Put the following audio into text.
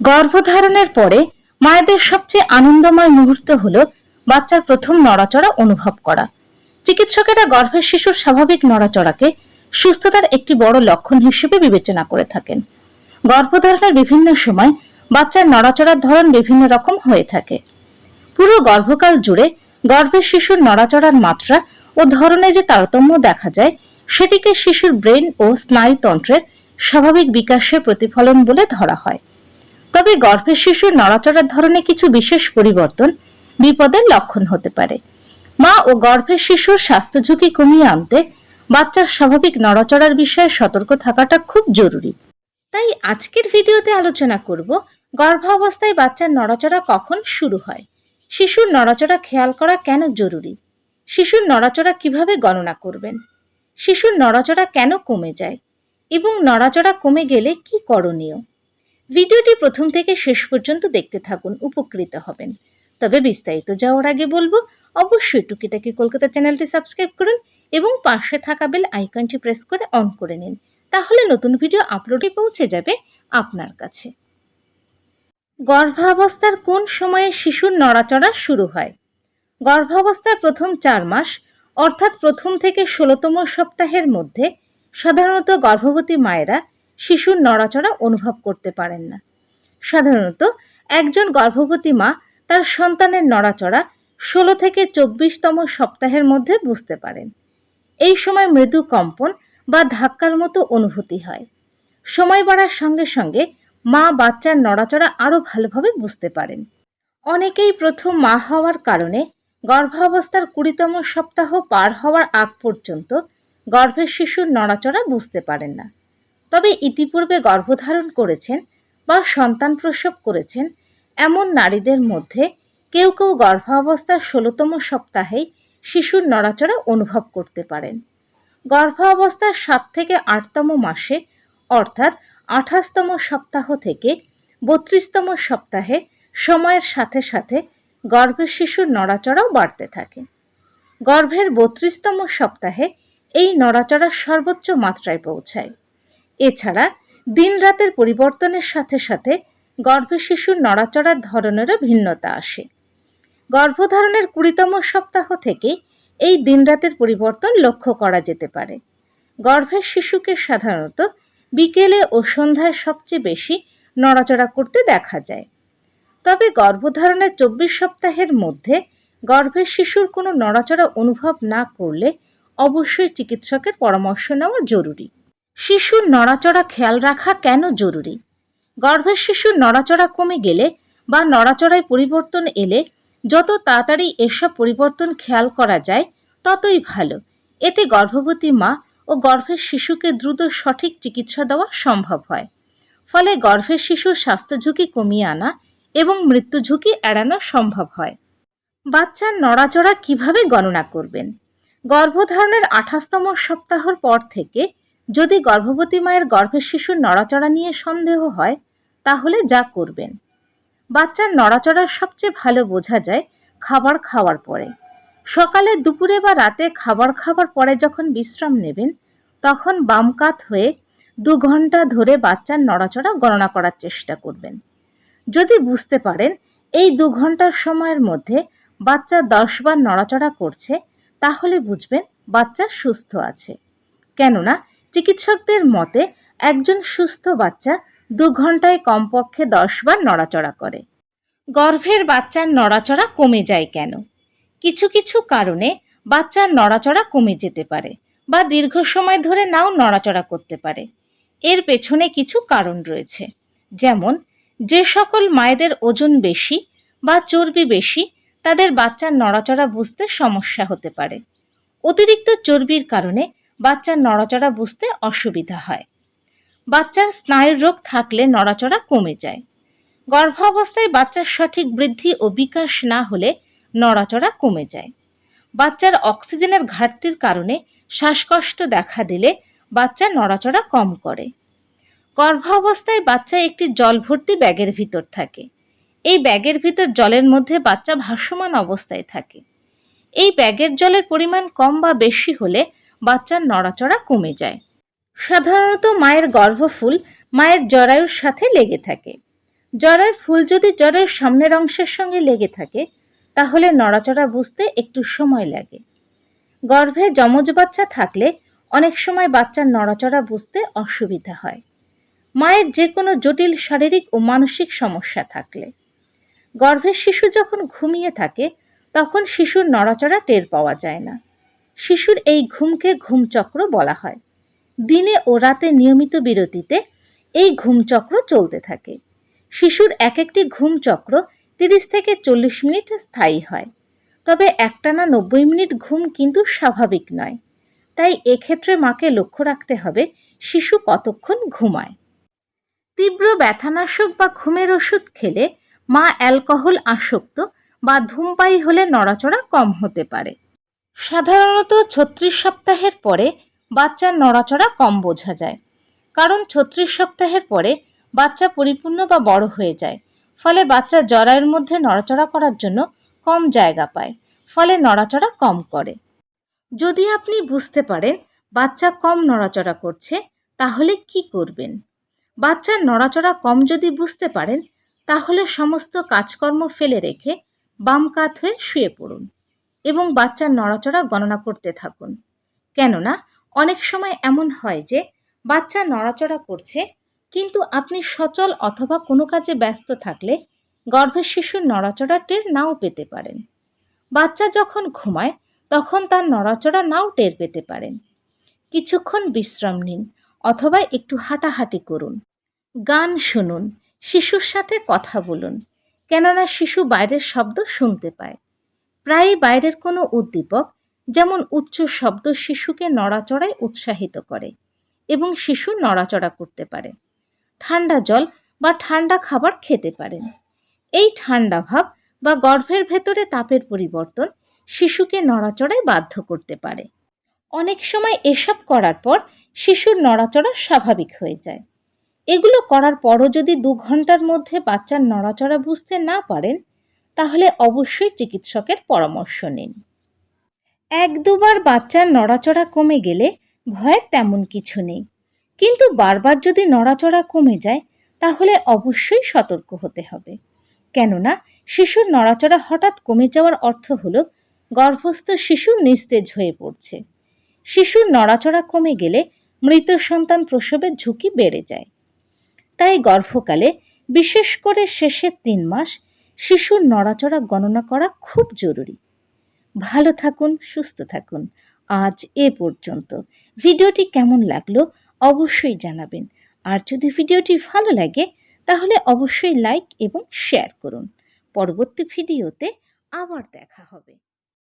গর্ভধারণের পরে মায়েদের সবচেয়ে আনন্দময় মুহূর্ত হলো বাচ্চার প্রথম নড়াচড়া অনুভব করা। চিকিৎসকেরা গর্ভের শিশুর স্বাভাবিক নড়াচড়াকে সুস্থতার একটি বড় লক্ষণ হিসেবে বিবেচনা করে থাকেন। গর্ভধারণের বিভিন্ন সময় বাচ্চার নড়াচড়ার ধরন বিভিন্ন রকম হয়ে থাকে। পুরো গর্ভকাল জুড়ে গর্ভের শিশুর নড়াচড়ার মাত্রা ও ধরনে যে তারতম্য দেখা যায় সেটিকে শিশুর ব্রেন ও স্নায়ুতন্ত্রের স্বাভাবিক বিকাশের প্রতিফলন বলে ধরা হয়। তবে গর্ভের শিশুর নড়াচড়ার ধরনে কিছু বিশেষ পরিবর্তন বিপদের লক্ষণ হতে পারে। মা ও গর্ভের শিশুর স্বাস্থ্য ঝুঁকি কমিয়ে আনতে বাচ্চার স্বাভাবিক নড়াচড়ার বিষয়ে সতর্ক থাকাটা খুব জরুরি। তাই আজকের ভিডিওতে আলোচনা করব, গর্ভাবস্থায় বাচ্চার নড়াচড়া কখন শুরু হয়? শিশুর নড়াচড়া খেয়াল করা কেন জরুরি? শিশুর নড়াচড়া কীভাবে গণনা করবেন? শিশুর নড়াচড়া কেন কমে যায় এবং নড়াচড়া কমে গেলে কি করণীয়? ভিডিওটি প্রথম থেকে শেষ পর্যন্ত দেখতে থাকুন, উপকৃত হবেন। তবে বিস্তারিত যাওয়ার আগে বলব, অবশ্যই টুকিটাকি কলকাতা চ্যানেলটি সাবস্ক্রাইব করুন এবং পাশে থাকা বেল আইকনটি প্রেস করে অন করে নিন। তাহলে নতুন ভিডিও আপলোডে পৌঁছে যাবে আপনার কাছে। গর্ভাবস্থার কোন সময়ে শিশুর নড়াচড়া শুরু হয়? গর্ভাবস্থার প্রথম চার মাস অর্থাৎ প্রথম থেকে ষোলোতম সপ্তাহের মধ্যে সাধারণত গর্ভবতী মায়েরা শিশুর নড়াচড়া অনুভব করতে পারেন না। সাধারণত একজন গর্ভবতী মা তার সন্তানের নড়াচড়া ষোলো থেকে চব্বিশতম সপ্তাহের মধ্যে বুঝতে পারেন। এই সময় মৃদু কম্পন বা ধাক্কার মতো অনুভূতি হয়। সময় বাড়ার সঙ্গে সঙ্গে মা বাচ্চার নড়াচড়া আরও ভালোভাবে বুঝতে পারেন। অনেকেই প্রথম মা হওয়ার কারণে গর্ভাবস্থার কুড়িতম সপ্তাহ পার হওয়ার আগ পর্যন্ত গর্ভের শিশুর নড়াচড়া বুঝতে পারেন না। তবে ইতিপূর্বে গর্ভধারণ করেছেন বা সন্তান প্রসব করেছেন এমন নারীদের মধ্যে কেউ কেউ গর্ভাবস্থার ষোলোতম সপ্তাহেই শিশুর নড়াচড়া অনুভব করতে পারেন। গর্ভাবস্থার সাত থেকে আটতম মাসে অর্থাৎ আঠাশতম সপ্তাহ থেকে বত্রিশতম সপ্তাহে সময়ের সাথে সাথে গর্ভের শিশুর নড়াচড়াও বাড়তে থাকে। গর্ভের বত্রিশতম সপ্তাহে এই নড়াচড়া সর্বোচ্চ মাত্রায় পৌঁছায়। এছাড়া দিন রাতের পরিবর্তনের সাথে সাথে গর্ভের শিশুর নড়াচড়ার ধরনেরও ভিন্নতা আসে। গর্ভধারণের কুড়িতম সপ্তাহ থেকে এই দিনরাতের পরিবর্তন লক্ষ্য করা যেতে পারে। গর্ভের শিশুকে সাধারণত বিকেলে ও সন্ধ্যায় সবচেয়ে বেশি নড়াচড়া করতে দেখা যায়। তবে গর্ভধারণের চব্বিশ সপ্তাহের মধ্যে গর্ভের শিশুর কোনো নড়াচড়া অনুভব না করলে অবশ্যই চিকিৎসকের পরামর্শ নেওয়া জরুরি। শিশুর নড়াচড়া খেয়াল রাখা কেন জরুরি? গর্ভের শিশুর নড়াচড়া কমে গেলে বা নড়াচড়ায় পরিবর্তন এলে যত তাড়াতাড়ি এসব পরিবর্তন খেয়াল করা যায়, ততই ভালো। এতে গর্ভবতী মা ও গর্ভের শিশুকে দ্রুত সঠিক চিকিৎসা দেওয়া সম্ভব হয়। ফলে গর্ভের শিশুর স্বাস্থ্য ঝুঁকি কমিয়ে আনা এবং মৃত্যু ঝুঁকি এড়ানো সম্ভব হয়। বাচ্চার নড়াচড়া কীভাবে গণনা করবেন? গর্ভধারণের আঠাশতম সপ্তাহর পর থেকে যদি গর্ভবতী মায়ের গর্ভের শিশুর নড়াচড়া নিয়ে সন্দেহ হয়, তাহলে যা করবেন? বাচ্চার নড়াচড়া সবচেয়ে ভালো বোঝা যায় খাবার খাওয়ার পরে। সকালে, দুপুরে বা রাতে খাবার খাবার পরে যখন বিশ্রাম নেবেন, তখন বাম কাত হয়ে দু ঘণ্টা ধরে বাচ্চার নড়াচড়া গণনা করার চেষ্টা করবেন। যদি বুঝতে পারেন, এই দু ঘণ্টার সময়ের মধ্যে বাচ্চা দশ বার নড়াচড়া করছে, তাহলে বুঝবেন বাচ্চা সুস্থ আছে। কেননা, চিকিৎসকদের মতে একজন সুস্থ বাচ্চা দু ঘন্টায় কমপক্ষে দশ বার নড়াচড়া করে। গর্ভের বাচ্চার নড়াচড়া কমে যায় কেন? কিছু কিছু কারণে বাচ্চার নড়াচড়া কমে যেতে পারে বা দীর্ঘ সময় ধরে নাও নড়াচড়া করতে পারে। এর পেছনে কিছু কারণ রয়েছে। যেমন যে সকল মায়েদের ওজন বেশি বা চর্বি বেশি, তাদের বাচ্চার নড়াচড়া বুঝতে সমস্যা হতে পারে। অতিরিক্ত চর্বির কারণে বাচ্চার নড়াচড়া বুঝতে অসুবিধা হয়। বাচ্চার স্নায়ুর রোগ থাকলে নড়াচড়া কমে যায়। গর্ভাবস্থায় বাচ্চার সঠিক বৃদ্ধি ও বিকাশ না হলে নড়াচড়া কমে যায়। বাচ্চার অক্সিজেনের ঘাটতির কারণে শ্বাসকষ্ট দেখা দিলে বাচ্চা নড়াচড়া কম করে। গর্ভাবস্থায় বাচ্চা একটি জল ভর্তি ব্যাগের ভিতর থাকে। এই ব্যাগের ভিতর জলের মধ্যে বাচ্চা ভাসমান অবস্থায় থাকে। এই ব্যাগের জলের পরিমাণ কম বা বেশি হলে বাচ্চার নড়াচড়া কমে যায়। সাধারণত মায়ের গর্ভফুল মায়ের জরায়ুর সাথে লেগে থাকে। জরায়ুর ফুল যদি জরায়ুর সামনের অংশের সঙ্গে লেগে থাকে, তাহলে নড়াচড়া বুঝতে একটু সময় লাগে। গর্ভে যমজ বাচ্চা থাকলে অনেক সময় বাচ্চার নড়াচড়া বুঝতে অসুবিধা হয়। মায়ের যে কোনো জটিল শারীরিক ও মানসিক সমস্যা থাকলে। গর্ভের শিশু যখন ঘুমিয়ে থাকে, তখন শিশুর নড়াচড়া টের পাওয়া যায় না। শিশুর এই ঘুমকে ঘুমচক্র বলা হয়। দিনে ও রাতে নিয়মিত বিরতিতে এই ঘুমচক্র চলতে থাকে। শিশুর এক একটি ঘুমচক্র তিরিশ থেকে চল্লিশ মিনিট স্থায়ী হয়। তবে একটানা নব্বই মিনিট ঘুম কিন্তু স্বাভাবিক নয়। তাই এক্ষেত্রে মাকে লক্ষ্য রাখতে হবে, শিশু কতক্ষণ ঘুমায়। তীব্র ব্যথানাশক বা ঘুমের ওষুধ খেলে মা অ্যালকোহল আসক্ত বা ধূমপায়ী হলে নড়াচড়া কম হতে পারে। সাধারণত ছত্রিশ সপ্তাহের পরে বাচ্চার নড়াচড়া কম বোঝা যায়। কারণ ছত্রিশ সপ্তাহের পরে বাচ্চা পরিপূর্ণ বা বড় হয়ে যায়। ফলে বাচ্চা জরায়ের মধ্যে নড়াচড়া করার জন্য কম জায়গা পায়, ফলে নড়াচড়া কম করে। যদি আপনি বুঝতে পারেন বাচ্চা কম নড়াচড়া করছে, তাহলে কি করবেন? বাচ্চার নড়াচড়া কম যদি বুঝতে পারেন, তাহলে সমস্ত কাজকর্ম ফেলে রেখে বাম কাত হয়ে শুয়ে পড়ুন এবং বাচ্চার নড়াচড়া গণনা করতে থাকুন। কেননা, অনেক সময় এমন হয় যে, বাচ্চা নড়াচড়া করছে, কিন্তু আপনি সচল অথবা কোনো কাজে ব্যস্ত থাকলে গর্ভের শিশুর নড়াচড়া টের নাও পেতে পারেন। বাচ্চা যখন ঘুমায়, তখন তার নড়াচড়া নাও টের পেতে পারেন। কিছুক্ষণ বিশ্রাম নিন অথবা একটু হাঁটাহাঁটি করুন। গান শুনুন, শিশুর সাথে কথা বলুন, কেননা শিশু বাইরের শব্দ শুনতে পায়। প্রায়ই বাইরের কোনো উদ্দীপক, যেমন উচ্চ শব্দ শিশুকে নড়াচড়ায় উৎসাহিত করে এবং শিশু নড়াচড়া করতে পারে। ঠান্ডা জল বা ঠান্ডা খাবার খেতে পারেন। এই ঠান্ডা ভাব বা গর্ভের ভেতরে তাপের পরিবর্তন শিশুকে নড়াচড়ায় বাধ্য করতে পারে। অনেক সময় এসব করার পর শিশুর নড়াচড়া স্বাভাবিক হয়ে যায়। এগুলো করার পরও যদি দু ঘণ্টার মধ্যে বাচ্চার নড়াচড়া বুঝতে না পারেন, তাহলে অবশ্যই চিকিৎসকের পরামর্শ নিন। এক দুবার বাচ্চার নড়াচড়া কমে গেলে ভয়ের তেমন কিছু নেই। কিন্তু বারবার যদি নড়াচড়া কমে যায়, তাহলে অবশ্যই সতর্ক হতে হবে। কেননা, শিশুর নড়াচড়া হঠাৎ কমে যাওয়ার অর্থ হলো গর্ভস্থ শিশু নিস্তেজ হয়ে পড়ছে। শিশুর নড়াচড়া কমে গেলে মৃত সন্তান প্রসবের ঝুঁকি বেড়ে যায়। তাই গর্ভকালে বিশেষ করে শেষের তিন মাস শিশুর নড়াচড়া গণনা করা খুব জরুরি। ভালো থাকুন, সুস্থ থাকুন। আজ এ পর্যন্ত। ভিডিওটি কেমন লাগল অবশ্যই জানাবেন। আর যদি ভিডিওটি ভালো লাগে, তাহলে অবশ্যই লাইক এবং শেয়ার করুন। পরবর্তী ভিডিওতে আবার দেখা হবে।